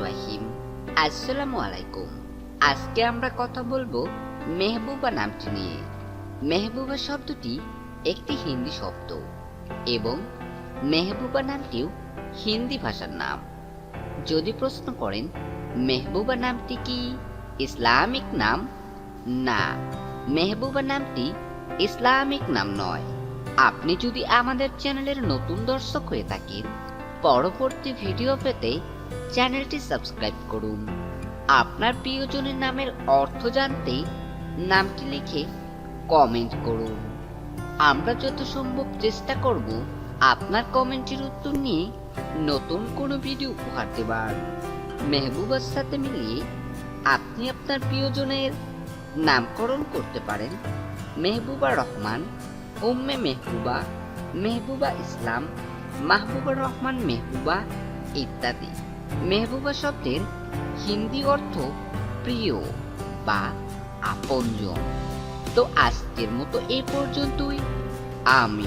রহিম। আসসালামু আলাইকুম আজকে আমরা কথা বলব মেহবুবা নামটি নিয়ে। মেহবুবা শব্দটি একটি হিন্দি শব্দ এবং মেহবুবা নামটিও হিন্দি ভাষার নাম। যদি প্রশ্ন করেন, মেহবুবা নামটি কি, ইসলামিক নাম? না, মেহবুবা নামটি ইসলামিক নাম নয়। আপনি যদি আমাদের চ্যানেলের নতুন দর্শক হয়ে থাকেন পরবর্তী ভিডিও পেতে চ্যানেলটি সাবস্ক্রাইব করুন। আপনার প্রিয়জনের নামের অর্থ জানতে নামটি লিখে কমেন্ট করুন। আমরা যত সম্ভব চেষ্টা করব আপনার কমেন্টের উত্তর নিয়ে নতুন কোনো ভিডিও উপহার দেবার। মেহবুবার সাথে মিলিয়ে আপনি আপনার প্রিয়জনের নামকরণ করতে পারেন মেহবুবা রহমান, উম্মে মেহবুবা মেহবুবা ইসলাম মাহবুবা রহমান মেহবুবা ইত্যাদি। মেহবুবা শব্দের হিন্দি অর্থ প্রিয় বা আপনজন। তো আজকের মতো এ পর্যন্তই। আমি